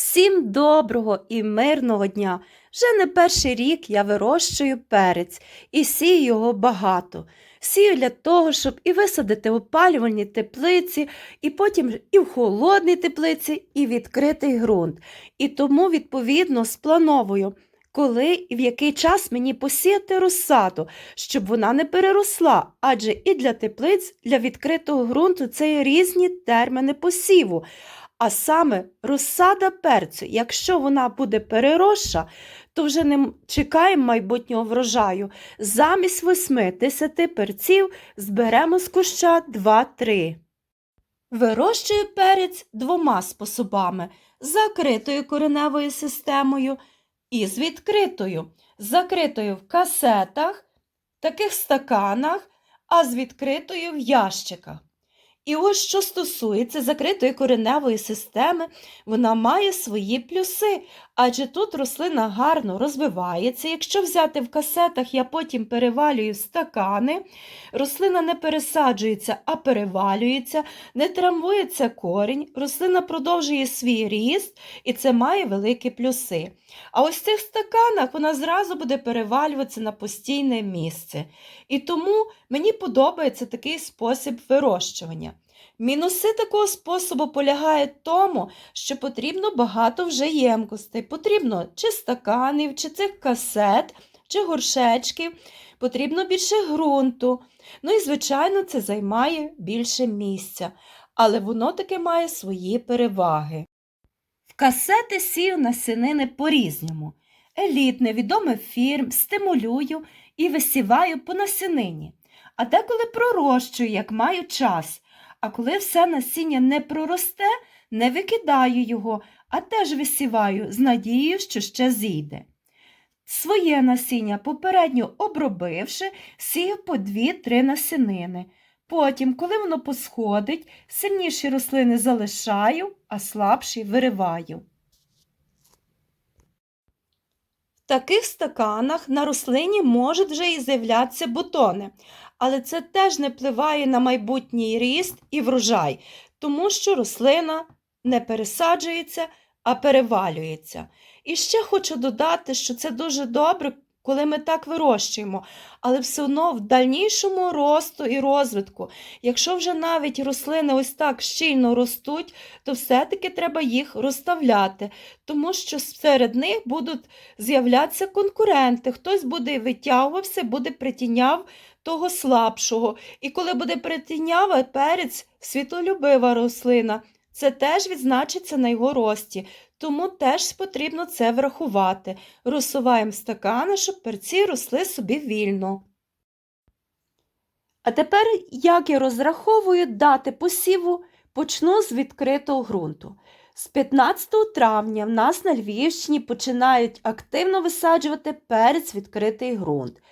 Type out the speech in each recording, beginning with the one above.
Всім доброго і мирного дня! Вже не перший рік я вирощую перець і сію його багато. Сію для того, щоб і висадити в опалювальній теплиці, і потім і в холодній теплиці, і відкритий ґрунт. І тому, відповідно, сплановую, коли і в який час мені посіяти розсаду, щоб вона не переросла, адже і для теплиць, для відкритого ґрунту це є різні терміни посіву. А саме розсада перцю, якщо вона буде переросша, то вже не чекаємо майбутнього врожаю. Замість 8-10 перців зберемо з куща 2-3. Вирощую перець двома способами: закритою кореневою системою і з відкритою. Закритою в касетах, таких стаканах, а з відкритою в ящиках. І ось що стосується закритої кореневої системи, вона має свої плюси, адже тут рослина гарно розвивається. Якщо взяти в касетах, я потім перевалюю стакани, рослина не пересаджується, а перевалюється, не травмується корінь, рослина продовжує свій ріст, і це має великі плюси. А ось в цих стаканах вона зразу буде перевалюватися на постійне місце. І тому мені подобається такий спосіб вирощування. Мінуси такого способу полягають в тому, що потрібно багато вже ємкостей. Потрібно чи стаканів, чи цих касет, чи горшечків, потрібно більше ґрунту. Ну і, звичайно, це займає більше місця, але воно таки має свої переваги. В касети сію насінини по-різному. Елітне, відомих фірм, стимулюю і висіваю по насінині. А деколи пророщую, як маю час. А коли все насіння не проросте, не викидаю його, а теж висіваю з надією, що ще зійде. Своє насіння, попередньо обробивши, сію по 2-3 насінини. Потім, коли воно посходить, сильніші рослини залишаю, а слабші вириваю. В таких стаканах на рослині можуть вже і з'являтися бутони, але це теж не впливає на майбутній ріст і врожай, тому що рослина не пересаджується, а перевалюється. І ще хочу додати, що це дуже добре, коли ми так вирощуємо, але все одно в дальнішому росту і розвитку, якщо вже навіть рослини ось так щільно ростуть, то все-таки треба їх розставляти, тому що серед них будуть з'являтися конкуренти. Хтось буде витягувався, буде притіняв того слабшого. І коли буде притінява перець, світлолюбива рослина, це теж відзначиться на його рості. Тому теж потрібно це врахувати. Розсуваємо стакани, щоб перці росли собі вільно. А тепер, як я розраховую дати посіву, почну з відкритого ґрунту. З 15 травня в нас на Львівщині починають активно висаджувати перець відкритий ґрунт.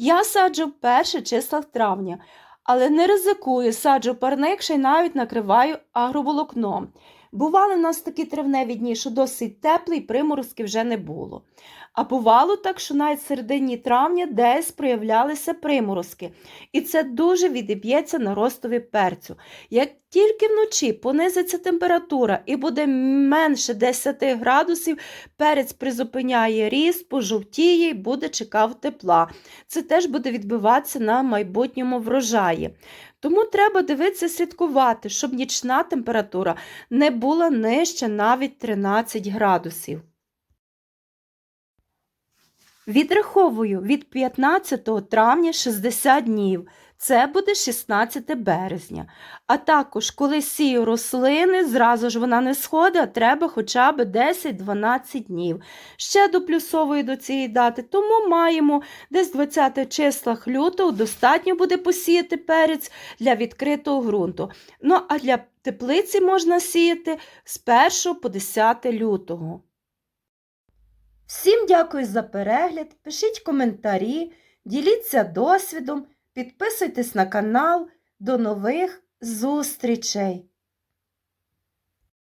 Я саджу в перших числах травня, але не ризикую, саджу парник, ще й навіть накриваю агроволокном. Бували в нас такі травневі дні, що досить теплий, приморозки вже не було. А бувало так, що навіть в середині травня десь проявлялися приморозки, і це дуже відіб'ється на ростові перцю. Як тільки вночі понизиться температура і буде менше 10 градусів, перець призупиняє ріст, пожовтіє і буде чекав тепла. Це теж буде відбиватися на майбутньому врожаї. Тому треба дивитися, слідкувати, щоб нічна температура не була нижче навіть 13 градусів. Відраховую від 15 травня 60 днів. Це буде 16 березня. А також, коли сію рослини, зразу ж вона не сходить, а треба хоча б 10-12 днів. Ще доплюсовую до цієї дати, тому маємо десь 20 числах лютого достатньо буде посіяти перець для відкритого ґрунту. Ну, а для теплиці можна сіяти з 1 по 10 лютого. Всім дякую за перегляд, пишіть коментарі, діліться досвідом, підписуйтесь на канал. До нових зустрічей!